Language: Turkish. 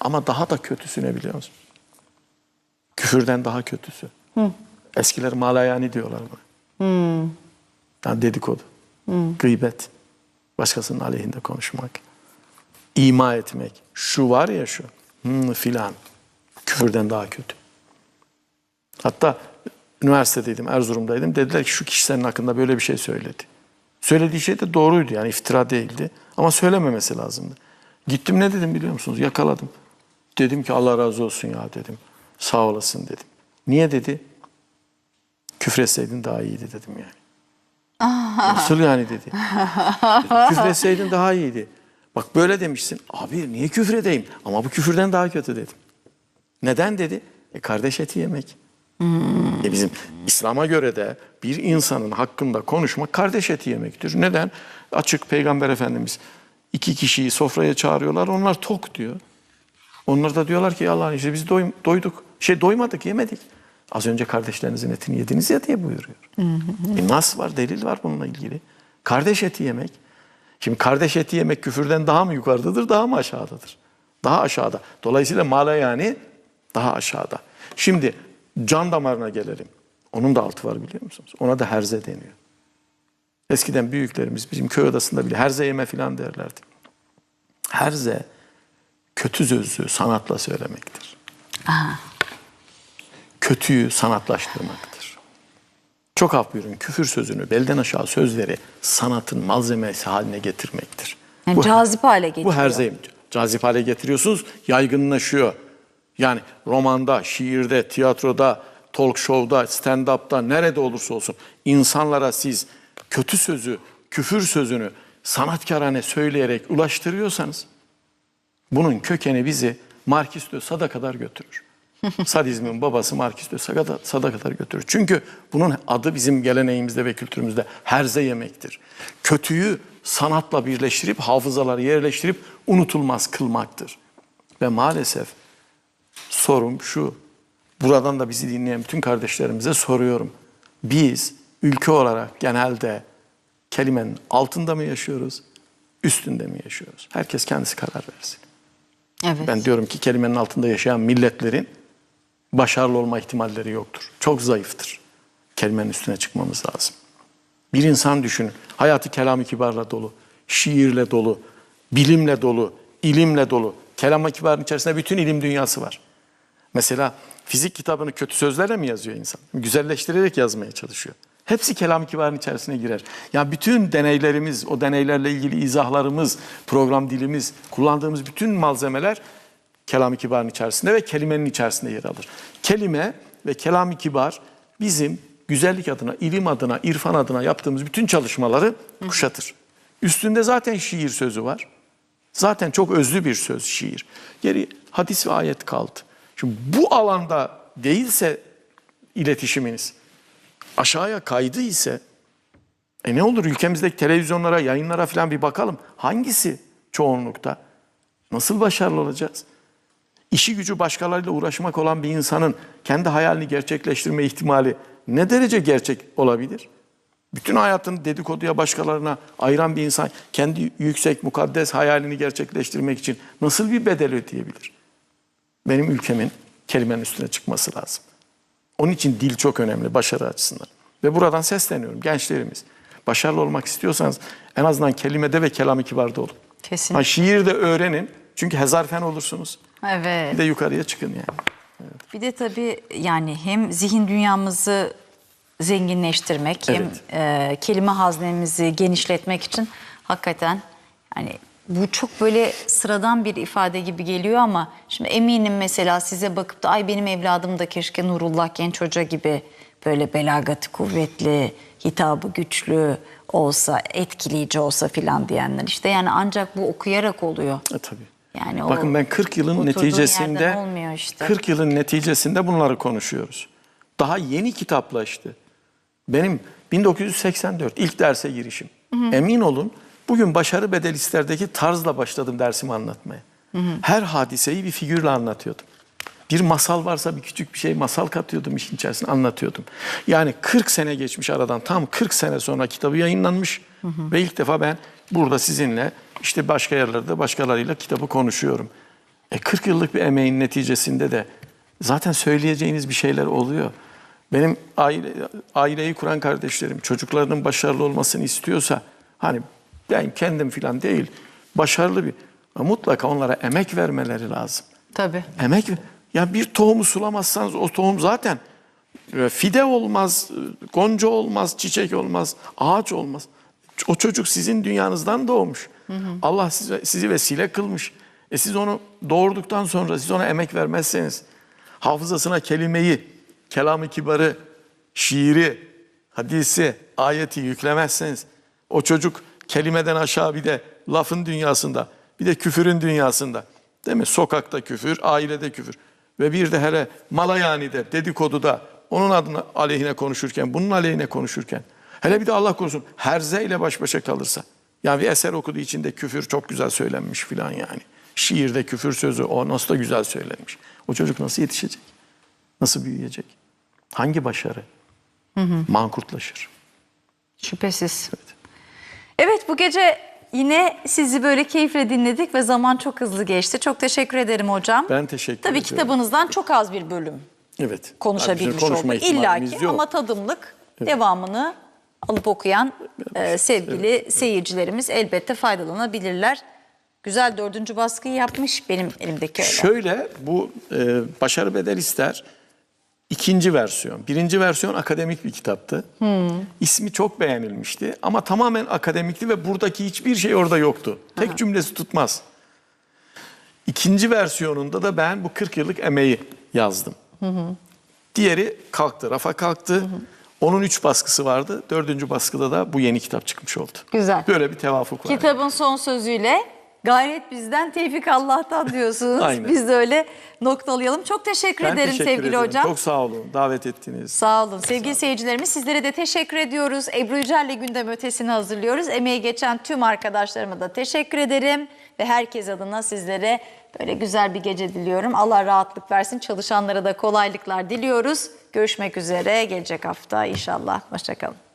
Ama daha da kötüsü ne biliyor musun? Küfürden daha kötüsü. Eskiler malayani diyorlar buna. Yani dedikodu, gıybet, başkasının aleyhinde konuşmak, ima etmek. Şu var ya şu, hmm, filan. Küfürden daha kötü. Hatta üniversitedeydim, Erzurum'daydım. Dediler ki şu kişi senin hakkında böyle bir şey söyledi. Söylediği şey de doğruydu yani iftira değildi. Ama söylememesi lazımdı. Gittim ne dedim biliyor musunuz? Yakaladım. Dedim ki Allah razı olsun ya dedim. Sağ olasın dedim. Niye dedi? Küfretseydin daha iyiydi dedim yani. Nasıl yani dedi. Dedim, Küfretseydin daha iyiydi. Bak böyle demişsin. Abi niye küfür edeyim? Ama bu küfürden daha kötü dedim. Neden dedi? E kardeş eti yemek. E bizim İslam'a göre de bir insanın hakkında konuşmak kardeş eti yemektir. Neden? Açık Peygamber Efendimiz iki kişiyi sofraya çağırıyorlar. Onlar tok diyor. Onlar da diyorlar ki Allah işte biz doy- doyduk. Şey doymadık, yemedik. Az önce kardeşlerinizin etini yediniz ya diye buyuruyor. E nas var, delil var bununla ilgili. Kardeş eti yemek. Şimdi kardeş eti yemek küfürden daha mı yukarıdadır, daha mı aşağıdadır? Daha aşağıda. Dolayısıyla mala yani daha aşağıda. Şimdi can damarına gelelim. Onun da altı var biliyor musunuz? Ona da herze deniyor. Eskiden büyüklerimiz bizim köy odasında bile herze yeme filan derlerdi. Herze kötü sözü sanatla söylemektir. Kötüyü sanatlaştırmaktır. Çok af buyurun küfür sözünü belden aşağı sözleri sanatın malzemesi haline getirmektir. Yani Bu- cazip hale getiriyor. bu herzeyim. Cazip hale getiriyorsunuz, yaygınlaşıyor. Yani romanda, şiirde, tiyatroda, talk show'da, stand-up'ta, nerede olursa olsun insanlara siz kötü sözü, küfür sözünü sanatkarane söyleyerek ulaştırıyorsanız bunun kökeni bizi Marquis de Sade'e kadar götürür. Sadizmin babası Marquis de Sade'e kadar götürür. Çünkü bunun adı bizim geleneğimizde ve kültürümüzde herze yemektir. Kötüyü sanatla birleştirip, hafızaları yerleştirip unutulmaz kılmaktır. Ve maalesef sorum şu, buradan da bizi dinleyen bütün kardeşlerimize soruyorum. Biz ülke olarak genelde kelimenin altında mı yaşıyoruz, üstünde mi yaşıyoruz? Herkes kendisi karar versin. Evet. Ben diyorum ki kelimenin altında yaşayan milletlerin başarılı olma ihtimalleri yoktur. Çok zayıftır. Kelimenin üstüne çıkmamız lazım. Bir insan düşünün. Hayatı kelam-ı kibarla dolu, şiirle dolu, bilimle dolu, ilimle dolu. Kelam-ı kibarın içerisinde bütün ilim dünyası var. Mesela fizik kitabını kötü sözlerle mi yazıyor insan? Güzelleştirerek yazmaya çalışıyor. Hepsi kelam-ı kibarın içerisine girer. Yani bütün deneylerimiz, o deneylerle ilgili izahlarımız, program dilimiz, kullandığımız bütün malzemeler kelam-ı kibarın içerisinde ve kelimenin içerisinde yer alır. Kelime ve kelam-ı kibar bizim güzellik adına, ilim adına, irfan adına yaptığımız bütün çalışmaları kuşatır. Üstünde zaten şiir sözü var. Zaten çok özlü bir söz şiir. Geri hadis ve ayet kaldı. Şimdi bu alanda değilse iletişiminiz aşağıya kaydı ise e ne olur ülkemizdeki televizyonlara, yayınlara falan bir bakalım. Hangisi çoğunlukta? Nasıl başarılı olacağız? İşi gücü başkalarıyla uğraşmak olan bir insanın kendi hayalini gerçekleştirme ihtimali ne derece gerçek olabilir? Bütün hayatını dedikoduya başkalarına ayıran bir insan kendi yüksek mukaddes hayalini gerçekleştirmek için nasıl bir bedel ödeyebilir? Benim ülkemin kelimenin üstüne çıkması lazım. Onun için dil çok önemli başarı açısından. Ve buradan sesleniyorum gençlerimiz. Başarılı olmak istiyorsanız en azından kelimede ve kelam-ı kibarda olun. Kesin. Ha, şiir de öğrenin. Çünkü hezarfen olursunuz. Evet. Bir de yukarıya çıkın yani. Bir de tabii yani hem zihin dünyamızı zenginleştirmek hem e, kelime haznemizi genişletmek için hakikaten hani bu çok böyle sıradan bir ifade gibi geliyor ama şimdi eminim mesela size bakıp da ay benim evladım da keşke Nurullah Genç Hoca gibi böyle belagatı kuvvetli, hitabı güçlü olsa, etkileyici olsa filan diyenler işte yani ancak bu okuyarak oluyor. E, tabii. Yani o Bakın ben 40 yılın neticesinde işte. 40 yılın neticesinde bunları konuşuyoruz. Daha yeni kitaplaştı. Benim 1984 ilk derse girişim. Emin olun bugün başarı bedelisterdeki tarzla başladım dersimi anlatmaya. Her hadiseyi bir figürle anlatıyordum. Bir masal varsa bir küçük bir şey masal katıyordum işin içerisine anlatıyordum. Yani 40 sene geçmiş aradan tam 40 sene sonra kitabı yayınlanmış ve ilk defa ben burada sizinle işte başka yerlerde başkalarıyla kitabı konuşuyorum. E 40 yıllık bir emeğin neticesinde de zaten söyleyeceğiniz bir şeyler oluyor. Benim aile, aileyi kuran kardeşlerim çocuklarının başarılı olmasını istiyorsa hani ben kendim falan değil başarılı bir mutlaka onlara emek vermeleri lazım. Tabii. Emek ya bir tohumu sulamazsanız o tohum zaten e, fide olmaz, e, gonca olmaz, çiçek olmaz, ağaç olmaz. O çocuk sizin dünyanızdan doğmuş. Allah size, sizi vesile kılmış. E siz onu doğurduktan sonra siz ona emek vermezseniz hafızasına kelimeyi, kelamı kibarı, şiiri, hadisi, ayeti yüklemezseniz o çocuk kelimeden aşağı bir de lafın dünyasında, bir de küfürün dünyasında. Değil mi? Sokakta küfür, ailede küfür. Ve bir de hele malayani'de, dedikoduda onun adına aleyhine konuşurken, bunun aleyhine konuşurken. Hele bir de Allah korusun herze ile baş başa kalırsa. Yani bir eser okuduğu içinde küfür çok güzel söylenmiş filan yani. Şiirde küfür sözü o nasıl da güzel söylenmiş. O çocuk nasıl yetişecek? Nasıl büyüyecek? Hangi başarı? Mankurtlaşır. Şüphesiz. Evet bu gece yine sizi böyle keyifle dinledik ve zaman çok hızlı geçti. Çok teşekkür ederim hocam. Ben teşekkür Tabii ediyorum. kitabınızdan çok az bir bölüm Evet. konuşabilmiş olduk. İlla ki ama tadımlık devamını alıp okuyan e, sevgili seyircilerimiz elbette faydalanabilirler. Güzel dördüncü baskıyı yapmış benim elimdeki öyle. Şöyle bu e, Başarı Bedel ister ikinci versiyon. Birinci versiyon akademik bir kitaptı. İsmi çok beğenilmişti ama tamamen akademikti ve buradaki hiçbir şey orada yoktu. Tek cümlesi tutmaz. İkinci versiyonunda da ben bu 40 yıllık emeği yazdım. Diğeri kalktı, rafa kalktı. Onun üç baskısı vardı. Dördüncü baskıda da bu yeni kitap çıkmış oldu. Güzel. Böyle bir tevafuk var. Kitabın son sözüyle gayret bizden, tevfik Allah'tan diyorsunuz. Aynen. Biz de öyle noktalayalım. Çok teşekkür Ben ederim teşekkür sevgili ederim. hocam. Çok sağ olun. Davet ettiniz. Sağ olun. Sevgili seyircilerimiz sizlere de teşekkür ediyoruz. Ebru Yücel'le gündem ötesini hazırlıyoruz. Emeği geçen tüm arkadaşlarıma da teşekkür ederim. Ve herkes adına sizlere böyle güzel bir gece diliyorum. Allah rahatlık versin. Çalışanlara da kolaylıklar diliyoruz. Görüşmek üzere gelecek hafta inşallah. Hoşçakalın.